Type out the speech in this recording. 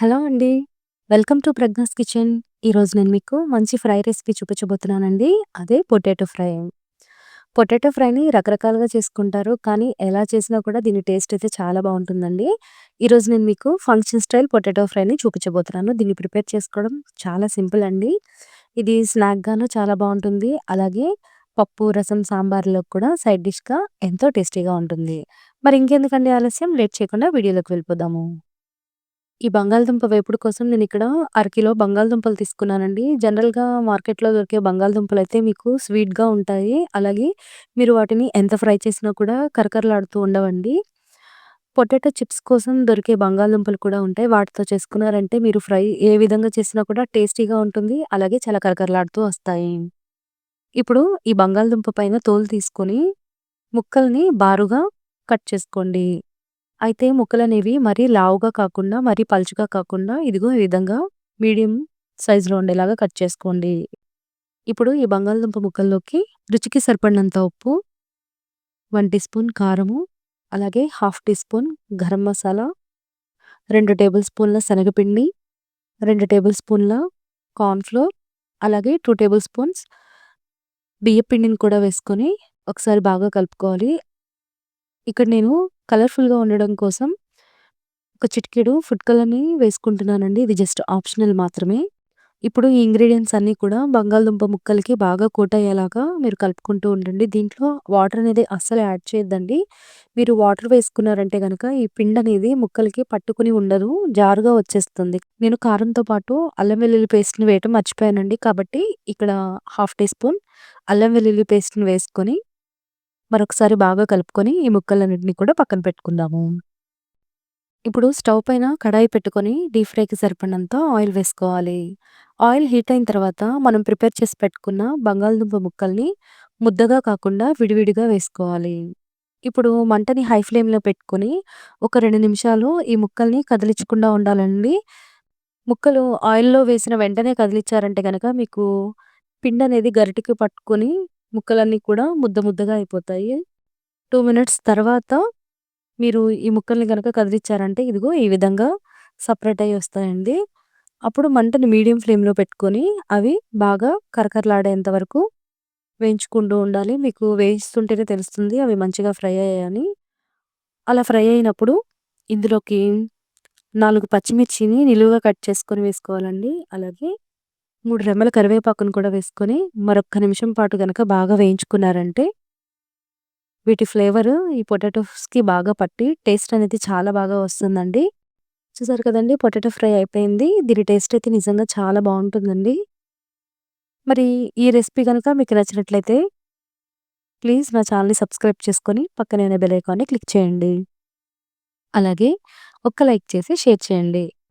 Hello అండి. Welcome to Pragna's kitchen. ఈరోజు నేను మీకు మంచి ఫ్రై రెసిపీ చూపించబోతున్నానండి. అదే పొటాటో ఫ్రై. పొటాటో ఫ్రైని రకరకాలుగా చేసుకుంటారు. కానీ ఎలా చేసినా కూడా దీని టేస్ట్ అయితే చాలా బాగుంటుందండి ఈరోజు నేను మీకు ఫంక్షన్ స్టైల్ పొటాటో ఫ్రైని చూపించబోతున్నాను. దీన్ని ప్రిపేర్ చేసుకోవడం చాలా సింపుల్ అండి. ఇది స్నాక్‌గాను చాలా బాగుంటుంది అలాగే పప్పు, రసం, సాంబార్లో కూడా సైడ్ డిష్‌గా ఎంతో టేస్టీగా ఉంటుంది. మరి ఇంకెందుకండి ఆలస్యం లేట్ చేయకుండా వీడియోలోకి వెళ్ళిపోదాము. ఈ బంగాళదుంప వేపుడు కోసం నేను ఇక్కడ అరకిలో బంగాళదుంపలు తీసుకున్నానండి. జనరల్‌గా మార్కెట్‌లో దొరికే బంగాళదుంపలు అయితే మీకు స్వీట్‌గా ఉంటాయి. అలాగే మీరు వాటిని ఎంత ఫ్రై చేసినా కూడా కరకరలాడుతూ ఉండవండి. పొటాటో చిప్స్ కోసం దొరికే బంగాళదుంపలు కూడా ఉంటాయి. వాటితో చేసుకున్నారంటే మీరు ఫ్రై ఏ విధంగా చేసినా కూడా టేస్టీగా ఉంటుంది. అలాగే చాలా కరకరలాడుతూ వస్తాయి. ఇప్పుడు ఈ బంగాళదుంప పైన తోలు తీసుకొని ముక్కల్ని బారుగా కట్ చేసుకోండి. అయితే ముక్కలనేవి మరీ లావుగా కాకుండా, మరీ పలుచగా కాకుండా ఇదిగో ఈ విధంగా మీడియం సైజులో ఉండేలాగా కట్ చేసుకోండి. ఇప్పుడు ఈ బంగాళదుంప ముక్కల్లోకి రుచికి సరిపడినంత ఉప్పు, వన్ టీ స్పూన్ కారము, అలాగే half teaspoon garam masala, రెండు టేబుల్ స్పూన్ల శనగపిండి, రెండు టేబుల్ స్పూన్ల కార్న్ ఫ్లోర్, అలాగే టూ టేబుల్ స్పూన్స్ బియ్యపిండిని కూడా వేసుకొని ఒకసారి బాగా కలుపుకోవాలి. ఇక్కడ నేను కలర్‌ఫుల్‌గా ఉండడం కోసం ఒక చిటికెడు ఫుడ్ కలర్‌ని వేసుకుంటున్నానండి. ఇది జస్ట్ ఆప్షనల్ మాత్రమే. ఇప్పుడు ఈ ఇంగ్రీడియంట్స్ అన్నీ కూడా బంగాళదుంప ముక్కలకి బాగా కోట్ అయ్యేలాగా మీరు కలుపుకుంటూ ఉండండి. దీంట్లో వాటర్ అనేది అస్సలు యాడ్ చేయొద్దండి. మీరు వాటర్ వేసుకున్నారంటే కనుక ఈ పిండనేది ముక్కలకి పట్టుకొని ఉండదు. జారుగా వచ్చేస్తుంది. నేను కారంతో పాటు అల్లం వెల్లుల్లి పేస్ట్‌ని వేయటం మర్చిపోయానండి. కాబట్టి ఇక్కడ హాఫ్ టీ స్పూన్ అల్లం వెల్లుల్లి పేస్ట్‌ని వేసుకొని మరొకసారి బాగా కలుపుకొని ఈ ముక్కలన్నింటినీ కూడా పక్కన పెట్టుకుందాము. ఇప్పుడు స్టవ్ పైన కడాయి పెట్టుకొని డీప్ ఫ్రైకి సరిపడినంత ఆయిల్ వేసుకోవాలి. ఆయిల్ హీట్ అయిన తర్వాత మనం ప్రిపేర్ చేసి పెట్టుకున్న బంగాళదుంప ముక్కల్ని ముద్దగా కాకుండా విడివిడిగా వేసుకోవాలి. ఇప్పుడు మంటని హై ఫ్లేమ్‌లో పెట్టుకొని ఒక రెండు నిమిషాలు ఈ ముక్కల్ని కదిలించకుండా ఉండాలండి. ముక్కలు ఆయిల్‌లో వేసిన వెంటనే కదిలిచ్చారంటే కనుక మీకు పిండి అనేది గరిటికి పట్టుకొని ముక్కలన్నీ కూడా ముద్ద ముద్దగా అయిపోతాయి. టూ మినిట్స్ తర్వాత మీరు ఈ ముక్కల్ని కనుక కదిలిచ్చారంటే ఇదిగో ఈ విధంగా సపరేట్ అయ్యి వస్తాయండి. అప్పుడు మంటని మీడియం ఫ్లేమ్‌లో పెట్టుకొని అవి బాగా కరకరలాడేంత వరకు వేయించుకుంటూ ఉండాలి. మీకు వేయిస్తుంటేనే తెలుస్తుంది అవి మంచిగా ఫ్రై అయ్యాయని. అలా ఫ్రై అయినప్పుడు ఇందులోకి నాలుగు పచ్చిమిర్చిని నిలువుగా కట్ చేసుకొని వేసుకోవాలండి. అలాగే మూడు రెమ్మల కరివేపాకును కూడా వేసుకొని మరొక్క నిమిషం పాటు గనక బాగా వేయించుకున్నారంటే వీటి ఫ్లేవర్ ఈ పొటాటోస్‌కి బాగా పట్టి టేస్ట్ అనేది చాలా బాగా వస్తుందండి. చూసారు కదండి పొటాటో ఫ్రై అయిపోయింది. దీని టేస్ట్ అయితే నిజంగా చాలా బాగుంటుందండి మరి ఈ రెసిపీ కనుక మీకు నచ్చినట్లయితే ప్లీజ్ నా ఛానల్ని సబ్స్క్రైబ్ చేసుకొని పక్కనే ఉన్న బెల్ ఐకాన్‌ని క్లిక్ చేయండి. అలాగే ఒక్క లైక్ చేసి షేర్ చేయండి.